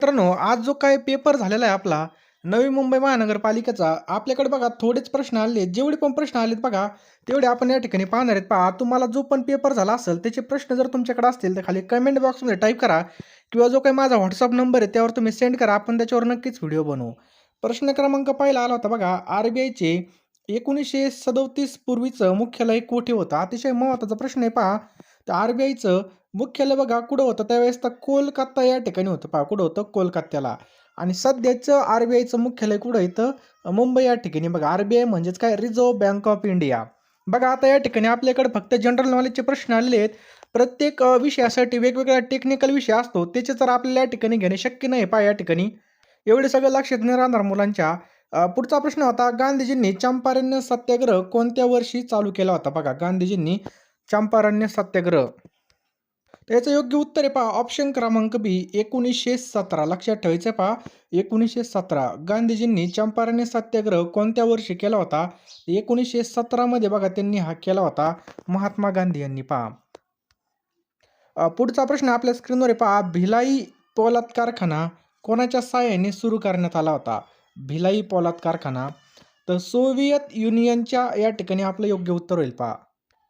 मित्रांनो आज जो काही पेपर झालेला आहे आपला नवी मुंबई महानगरपालिकेचा आपल्याकडे बघा थोडेच प्रश्न आले जेवढे पण प्रश्न आलेत बघा तेवढे आपण या ठिकाणी पाहणार आहेत. पहा तुम्हाला जो पण पेपर झाला असेल त्याचे प्रश्न जर तुमच्याकडे असतील तर खाली कमेंट बॉक्समध्ये टाईप करा किंवा जो काही माझा व्हॉट्सअप नंबर आहे त्यावर तुम्ही सेंड करा. आपण त्याच्यावर नक्कीच व्हिडिओ बनवू. प्रश्न क्रमांक पहिला आला होता बघा आर बी आयचे एकोणीसशे सदोतीस पूर्वीचं मुख्यालय कोठे होतं? अतिशय महत्त्वाचा प्रश्न आहे पहा. तर आर बी आयचं मुख्यालय बघा कुठं होतं? त्यावेळेस तर कोलकाता या ठिकाणी होतं. पहा कुठं होतं? कोलकात्याला. आणि सध्याचं आर बी आयचं मुख्यालय कुठं इथं? मुंबई या ठिकाणी. बघा आर बी आय म्हणजेच काय? रिझर्व्ह बँक ऑफ इंडिया बघा आता या ठिकाणी आपल्याकडे फक्त जनरल नॉलेजचे प्रश्न आलेले आहेत. प्रत्येक विषयासाठी वेगवेगळा टेक्निकल विषय असतो. त्याचे तर आपल्याला या ठिकाणी घेणे शक्य नाही. पहा या ठिकाणी. एवढे सगळं लक्षात नाही राहणार मुलांच्या. पुढचा प्रश्न होता. गांधीजींनी चंपारण्य सत्याग्रह कोणत्या वर्षी चालू केला होता? बघा गांधीजींनी चंपारण्य सत्याग्रह. तर याचं योग्य उत्तर आहे पहा ऑप्शन क्रमांक बी एकोणीसशे सतरा. लक्षात ठेवायचं पहा एकोणीसशे सतरा. गांधीजींनी चंपारण्य सत्याग्रह कोणत्या वर्षी केला होता? एकोणीसशे सतरामध्ये बघा त्यांनी हा केला होता महात्मा गांधी यांनी पहा. पुढचा प्रश्न आपल्या स्क्रीनवर आहे पहा भिलाई पोलाद कारखाना कोणाच्या साह्याने सुरू करण्यात आला होता? भिलाई पोलाद कारखाना तर सोव्हिएत युनियनच्या या ठिकाणी आपलं योग्य उत्तर होईल पहा.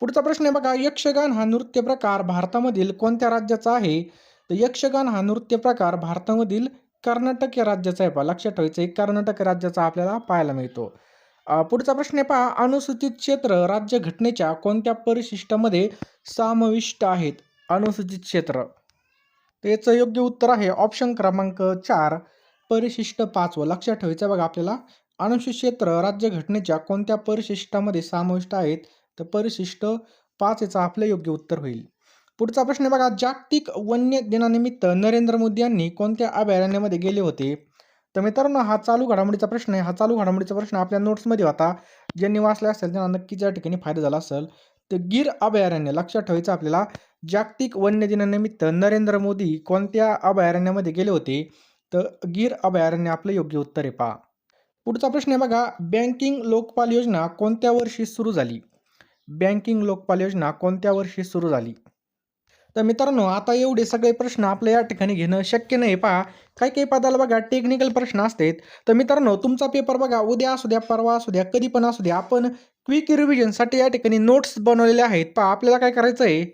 पुढचा प्रश्न आहे बघा यक्षगान हा नृत्य प्रकार भारतामधील कोणत्या राज्याचा आहे? तर यक्षगान हा नृत्य प्रकार भारतामधील कर्नाटक या राज्याचा आहे पहा. लक्षात ठेवायचं एक कर्नाटक राज्याचा आपल्याला पाहायला मिळतो. पुढचा प्रश्न आहे पहा अनुसूचित क्षेत्र राज्य घटनेच्या कोणत्या परिशिष्टामध्ये समाविष्ट आहेत? अनुसूचित क्षेत्र. याचं योग्य उत्तर आहे ऑप्शन क्रमांक चार परिशिष्ट पाचवं लक्षात ठेवायचं आहे बघा आपल्याला. अनुसूचित क्षेत्र राज्य घटनेच्या कोणत्या परिशिष्टामध्ये समाविष्ट आहेत? तर परिशिष्ट पाच याचं आपलं योग्य उत्तर होईल. पुढचा प्रश्न बघा जागतिक वन्य दिनानिमित्त नरेंद्र मोदी यांनी कोणत्या अभयारण्यामध्ये गेले होते? तर मित्रांनो हा चालू घडामोडीचा प्रश्न आहे. हा चालू घडामोडीचा प्रश्न आपल्या नोट्समध्ये होता. ज्यांनी वाचले असेल त्यांना नक्कीच या ठिकाणी फायदा झाला असेल. तर गीर अभयारण्य लक्षात ठेवायचं आपल्याला जागतिक वन्य दिनानिमित्त नरेंद्र मोदी कोणत्या अभयारण्यामध्ये गेले होते? तर गीर अभयारण्य आपलं योग्य उत्तर आहे पहा. पुढचा प्रश्न आहे बघा बँकिंग लोकपाल योजना कोणत्या वर्षी सुरू झाली? बँकिंग लोकपाल योजना कोणत्या वर्षी सुरू झाली? तर मित्रांनो आता एवढे सगळे प्रश्न आपल्या या ठिकाणी घेणं शक्य नाही. पहा काही काही पदाला बघा टेक्निकल प्रश्न असतात. तर मित्रांनो तुमचा पेपर बघा उद्या असू द्या परवा असू द्या कधी पण असू द्या आपण क्विक रिव्हिजनसाठी या ठिकाणी नोट्स बनवलेले आहेत. पहा आपल्याला काय करायचं आहे?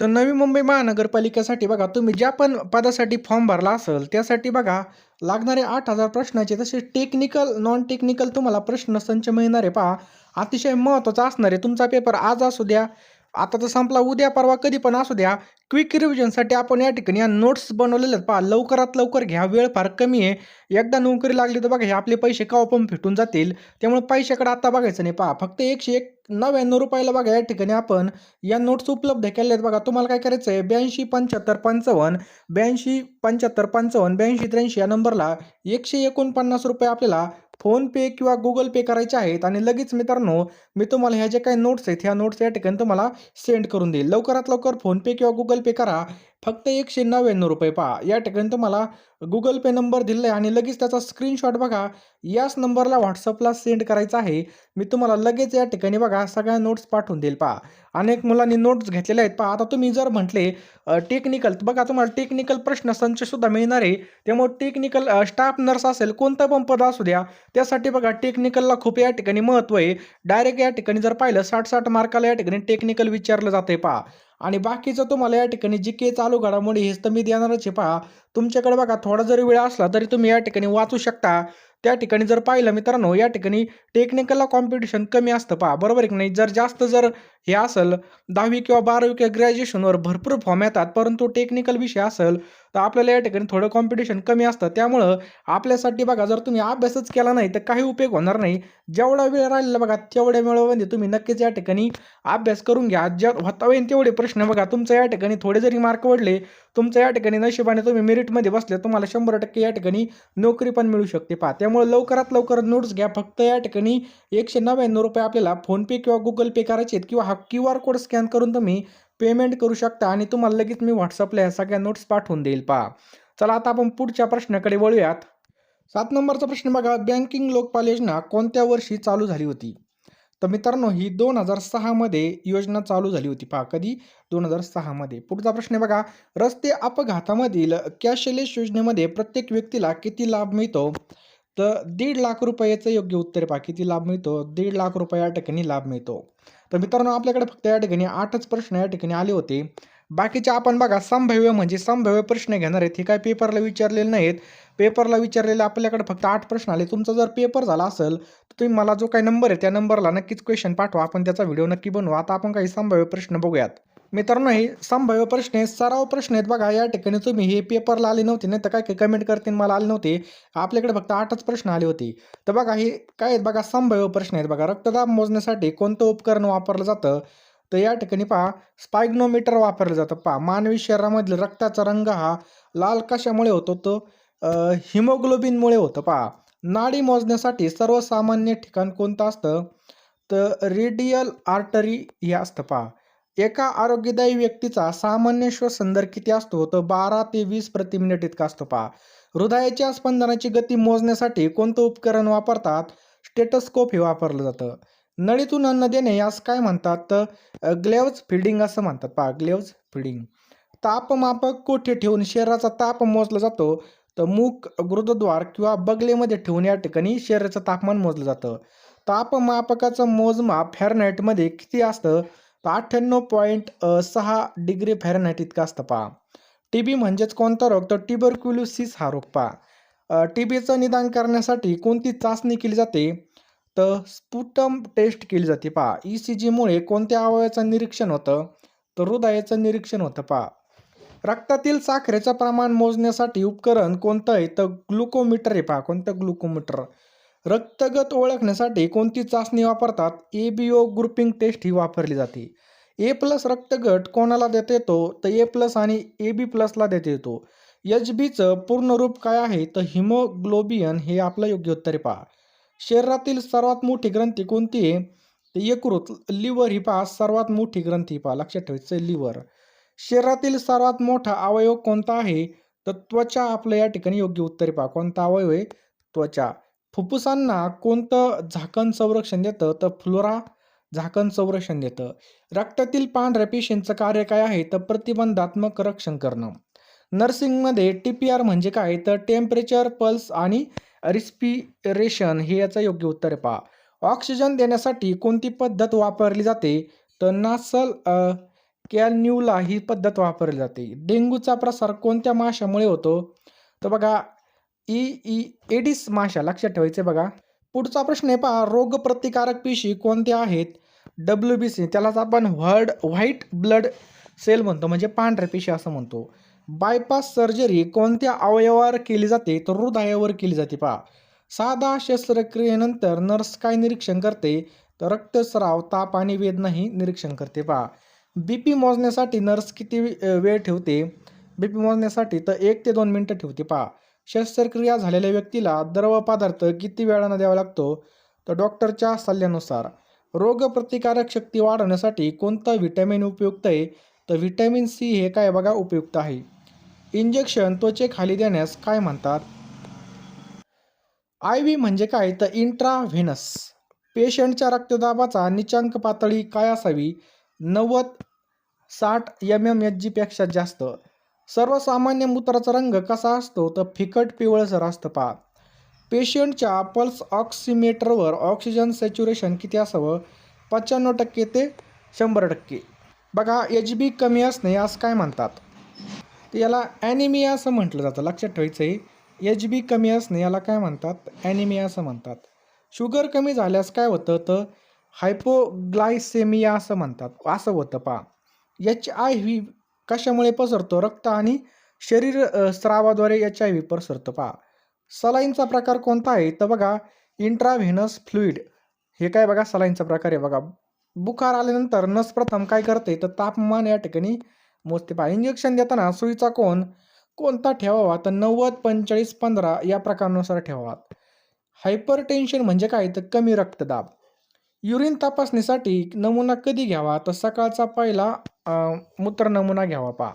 तर नवी मुंबई महानगरपालिकेसाठी बघा तुम्ही ज्या पण पदासाठी फॉर्म भरला असेल त्यासाठी बघा लागणारे आठ हजार प्रश्नाचे तसे टेक्निकल नॉन टेक्निकल तुम्हाला प्रश्न संच मिळणार आहे. पहा अतिशय महत्त्वाचा असणार आहे. तुमचा पेपर आज असू द्या आता तर संपला उद्या परवा कधी पण असू द्या. क्विक रिव्हिजनसाठी आपण या ठिकाणी या नोट्स बनवलेले आहेत. पहा लवकरात लवकर घ्या वेळ फार कमी आहे. एकदा नोकरी लागली तर बघा हे आपले पैसे केव्हा पण फिटून जातील. त्यामुळे पैशाकडे आता बघायचं नाही. पहा फक्त एकशे एक नव्याण्णव रुपयाला बघा या ठिकाणी आपण या नोट्स उपलब्ध केल्या आहेत. बघा तुम्हाला काय करायचं आहे? ब्याऐंशी पंच्याहत्तर पंचावन्न ब्याऐंशी पंच्याहत्तर पंचावन्न ब्याऐंशी त्र्याऐंशी या नंबरला एकशे एकोणपन्नास रुपये आपल्याला फोनपे किंवा गुगल पे करायचे आहेत आणि लगेच मित्रांनो मी तुम्हाला ह्या ज्या काही नोट्स आहेत ह्या नोट्स या ठिकाणी तुम्हाला सेंड करून देईल. लवकरात लवकर फोनपे किंवा गुगल पे करा. फक्त एकशे नव्याण्णव रुपये पहा. या ठिकाणी तुम्हाला गुगल पे नंबर दिलेला आहे आणि लगेच त्याचा स्क्रीनशॉट बघा. याच नंबरला व्हॉट्सअपला सेंड करायचा आहे. मी तुम्हाला लगेच या ठिकाणी बघा सगळ्या नोट्स पाठवून देईल. पहा. अनेक मुलांनी नोट्स घेतलेल्या आहेत. पहा आता तुम्ही जर म्हटले टेक्निकल बघा तुम्हाला टेक्निकल प्रश्न संचसुद्धा मिळणार आहे. त्यामुळे टेक्निकल स्टाफ नर्स असेल कोणता पण पद असू द्या त्यासाठी बघा टेक्निकलला खूप या ठिकाणी महत्त्व आहे. डायरेक्ट या ठिकाणी जर पाहिलं साठ साठ मार्काला या ठिकाणी टेक्निकल विचारलं जाते पहा. आणि बाकीचं तुम्हाला या ठिकाणी जी के चालू घडामोडी हेच तर मी देणारच आहे. पहा तुमच्याकडे बघा थोडा जरी वेळ असला तरी तुम्ही या ठिकाणी वाचू शकता. त्या ठिकाणी जर पाहिलं मित्रांनो या ठिकाणी टेक्निकलला कॉम्पिटिशन कमी असतं पहा. बरोबर आहे की नाही? जर जास्त जर हे असेल दहावी किंवा बारावी किंवा ग्रॅज्युएशनवर भरपूर फॉर्म येतात परंतु टेक्निकल विषय असेल तर आपल्याला या ठिकाणी थोडं कॉम्पिटिशन कमी असतं. त्यामुळं आपल्यासाठी बघा जर तुम्ही अभ्यासच केला नाही तर काही उपयोग होणार नाही. जेवढा वेळ राहिलेला बघा तेवढ्या वेळामध्ये तुम्ही नक्कीच या ठिकाणी अभ्यास करून घ्या. ज्या होता होईल तेवढे प्रश्न बघा. तुमच्या या ठिकाणी थोडे जरी मार्क वाढले तुमच्या या ठिकाणी नशिबाने तुम्ही मेरिटमध्ये बसले तुम्हाला शंभर टक्के या ठिकाणी नोकरी पण मिळू शकते पहा. त्यामुळे लवकरात लवकर नोट्स घ्या. फक्त या ठिकाणी एकशे नव्याण्णव रुपये आपल्याला फोनपे किंवा गुगल पे करायचे आहेत किंवा हा क्यू आर कोड स्कॅन करून तुम्ही पेमेंट करू शकता आणि तुम्हाला लगेच मी व्हॉट्सअपला ह्या सगळ्या नोट्स पाठवून देईल. पहा. चला आता आपण पुढच्या प्रश्नाकडे वळूयात. सात नंबरचा प्रश्न बघा. बँकिंग लोकपाल योजना कोणत्या वर्षी चालू झाली होती? तर मित्रांनो ही दोन हजार सहामध्ये योजना चालू झाली होती. पहा कधी? दोन हजार सहामध्ये पुढचा प्रश्न बघा. रस्ते अपघातामधील कॅशलेस योजनेमध्ये प्रत्येक व्यक्तीला किती लाभ मिळतो? तर दीड लाख रुपयाचं योग्य उत्तर आहे. पहा किती लाभ मिळतो. दीड लाख रुपये या ठिकाणी लाभ मिळतो. तर मित्रांनो आपल्याकडे फक्त या ठिकाणी आठच प्रश्न या ठिकाणी आले होते. बाकीचे आपण बघा संभाव्य म्हणजे संभाव्य प्रश्न घेणार आहेत. हे काय पेपरला विचारलेले नाहीत. पेपरला विचारलेले आपल्याकडे फक्त आठ प्रश्न आले. तुमचा जर पेपर झाला असेल तर तुम्ही मला जो काही नंबर आहे त्या नंबरला नक्कीच क्वेश्चन पाठवा. आपण त्याचा व्हिडिओ नक्की बनवू. आता आपण काही संभाव्य प्रश्न बघूयात. मित्रांनो हे संभाव्य प्रश्न आहेत. सराव प्रश्न आहेत बघा. या ठिकाणी तुम्ही हे पेपरला आले नव्हते नाही तर काय काय कमेंट करतील मला आले नव्हते. आपल्याकडे फक्त आठच प्रश्न आले होते. तर बघा हे काय आहेत बघा संभाव्य प्रश्न आहेत बघा. रक्तदाब मोजण्यासाठी कोणतं उपकरण वापरलं जातं? तर या ठिकाणी पहा स्पायग्नोमीटर वापरलं जातं. पहा मानवी शरीरामधील रक्ताचा रंग हा लाल कशामुळे होतो तो हिमोग्लोबिनमुळे होतं. पहा नाडी मोजण्यासाठी सर्वसामान्य ठिकाण कोणतं असतं? तर रेडियल आर्टरी हे असतं. पहा एका आरोग्यदायी व्यक्तीचा सामान्य श्वसन दर किती असतो? तर बारा ते वीस प्रति मिनिट इतका असतो पहा. हृदयाच्या स्पंदनाची गती मोजण्यासाठी कोणतं उपकरण वापरतात? स्टेटस्कोप हे वापरलं जातं. नळीतून अन्न देणे यास काय म्हणतात? तर ग्लेव्ज फिडिंग असं म्हणतात पहा. ग्लेव्ज फिडिंग तापमापक कोठे ठेवून शरीराचा ताप मोजला जातो? तर मूक गुरुद्वार किंवा बगलेमध्ये ठेवून या ठिकाणी शरीराचं तापमान मोजलं जातं. तापमापकाचं मोजमाप फॅरनाईटमध्ये किती असतं? अठ्ठ्याण्णव पॉईंट सहा डिग्री फॅरनाईट इतका असतं पहा. टी बी म्हणजेच कोणता रोग? तर टिबरक्युलोसिस हा रोग पहा. टी बीचं निदान करण्यासाठी कोणती चाचणी केली जाते? तर स्पुटम टेस्ट केली जाते पहा. ई सी जीमुळे कोणत्या अवयवाचं निरीक्षण होतं? तर हृदयाचं निरीक्षण होतं पहा. रक्तातील साखरेचं प्रमाण मोजण्यासाठी उपकरण कोणतं आहे? तर ग्लुकोमीटर आहे पहा. कोणतं ग्लुकोमीटर? रक्तगत ओळखण्यासाठी कोणती चाचणी वापरतात? A B O grouping taste ही वापरली जाते. ए प्लस रक्तगट कोणाला देता येतो? तर ए प्लस आणि ए बी प्लसला देता येतो. एच बीचं पूर्ण रूप काय आहे? तर हिमोग्लोबियन हे आपलं योग्य उत्तर पहा. शरीरातील सर्वात मोठी ग्रंथी कोणती आहे? तर यकृत लिव्हर ही पहा सर्वात मोठी ग्रंथी पहा. लक्षात ठेवायचं लिव्हर. शरीरातील सर्वात मोठा अवयव कोणता आहे? तर त्वचा आपलं या ठिकाणी योग्य उत्तर पहा. कोणता अवयव आहे? त्वचा. फुफ्फुसांना कोणतं झाकण संरक्षण देतं? तर फ्लोरा झाकण संरक्षण देतं. रक्तातील पांढऱ्या पेशींचं कार्य काय आहे? तर प्रतिबंधात्मक रक्षण करणं. नर्सिंगमध्ये टी पी आर म्हणजे काय? तर टेम्परेचर पल्स आणि रिस्पिरेशन हे याचं योग्य उत्तर आहे. पहा. ऑक्सिजन देण्यासाठी कोणती पद्धत वापरली जाते? तर नासल कॅन्युला ही पद्धत वापरली जाते. डेंग्यूचा प्रसार कोणत्या माशामुळे होतो? तर बघा ई ई एडिस माशा लक्षात ठेवायचे बघा. पुढचा प्रश्न आहे पहा रोगप्रतिकारक पेशी कोणत्या आहेत? डब्ल्यू बी सी त्यालाच आपण व्हर्ड व्हाईट ब्लड सेल म्हणतो म्हणजे पांढऱ्या पेशी असं म्हणतो. बायपास सर्जरी कोणत्या अवयवावर केली जाते? तर हृदयावर केली जाते पहा. साधा शस्त्रक्रियेनंतर नर्स काय निरीक्षण करते? तर रक्तस्राव ताप आणि वेदना ही निरीक्षण करते पहा. बी पी मोजण्यासाठी नर्स किती वेळ ठेवते? बी पी मोजण्यासाठी तर एक ते दोन मिनटं ठेवते पहा. शस्त्रक्रिया झालेल्या व्यक्तीला द्रव पदार्थ किती वेळानं द्यावा लागतो? तर डॉक्टरच्या सल्ल्यानुसार रोगप्रतिकारक शक्ती वाढवण्यासाठी कोणतं व्हिटॅमिन उपयुक्त आहे? तर व्हिटॅमिन सी हे काय बघा उपयुक्त आहे. इंजेक्शन त्वचेखाली देण्यास काय म्हणतात? आय व्ही म्हणजे काय? तर इंट्राव्हेनस. पेशंटच्या रक्तदाबाचा निचांक पातळी काय असावी? नव्वद साठ एम एम एच जीपेक्षा जास्त. सर्वसामान्य मूत्राचा रंग कसा असतो तर फिकट पिवळसर असतं पहा. पेशंटच्या पल्स ऑक्सिमीटरवर ऑक्सिजन सॅच्युरेशन किती असावं? पंच्याण्णव टक्के ते शंभर टक्के. बघा एच बी कमी असणे असं काय म्हणतात? तर याला ॲनिमिया असं म्हटलं जातं. लक्षात ठेवायचं आहे एच बी कमी असणे याला काय म्हणतात? ॲनिमिया असं म्हणतात. शुगर कमी झाल्यास काय होतं तर हायपोग्लायसेमिया असं म्हणतात. असं होतं पहा. एच आय व्ही कशामुळे पसरतो? रक्त आणि शरीर स्रावाद्वारे एच आय व्ही पसरतो पहा. सलाईनचा प्रकार कोणता आहे? तर बघा इंट्राव्हेनस फ्लुईड हे काय बघा सलाईनचा प्रकार आहे बघा. बुखार आल्यानंतर नस प्रथम काय करते? तर तापमान या ठिकाणी मोजते पहा. इंजेक्शन देताना सुईचा कोण कोणता ठेवावा? तर नव्वद पंचेचाळीस पंधरा या प्रकारानुसार ठेवावा. हायपर टेन्शन म्हणजे काय? तर कमी रक्तदाब. युरिन तपासणीसाठी नमुना कधी घ्यावा? तर सकाळचा पहिला मूत्र नमुना घ्यावा पहा.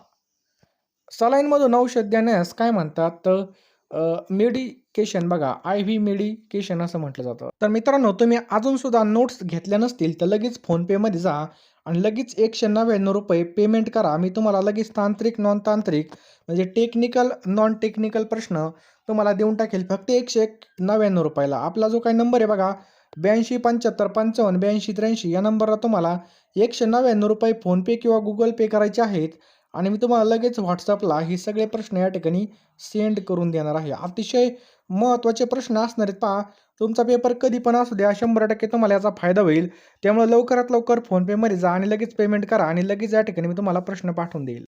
सलाईनमधून औषध देण्यास काय म्हणतात? तर मेडिकेशन बघा आय व्ही मेडिकेशन असं म्हटलं जातं. तर मित्रांनो तुम्ही अजूनसुद्धा नोट्स घेतल्या नसतील तर लगेच फोनपेमध्ये जा आणि लगेच एकशे नव्याण्णव रुपये पेमेंट करा. मी तुम्हाला लगेच तांत्रिक नॉन तांत्रिक म्हणजे टेक्निकल नॉन टेक्निकल प्रश्न तुम्हाला देऊन टाकेल फक्त एकशे एक नव्याण्णव रुपयाला. आपला जो काही नंबर आहे बघा ब्याऐंशी पंच्याहत्तर पंचावन्न ब्याऐंशी त्र्याऐंशी या नंबरला तुम्हाला एकशे नव्याण्णव रुपये फोनपे किंवा गुगल पे करायचे आहेत. आणि मी तुम्हाला लगेच व्हॉट्सअपला हे सगळे प्रश्न या ठिकाणी सेंड करून देणार आहे. अतिशय महत्त्वाचे प्रश्न असणार आहेत पहा. तुमचा पेपर कधी पण असू द्या शंभर टक्के तुम्हाला याचा फायदा होईल. त्यामुळे लवकरात लवकर फोनपेमध्ये जा आणि लगेच पेमेंट करा आणि लगेच या ठिकाणी मी तुम्हाला प्रश्न पाठवून देईल.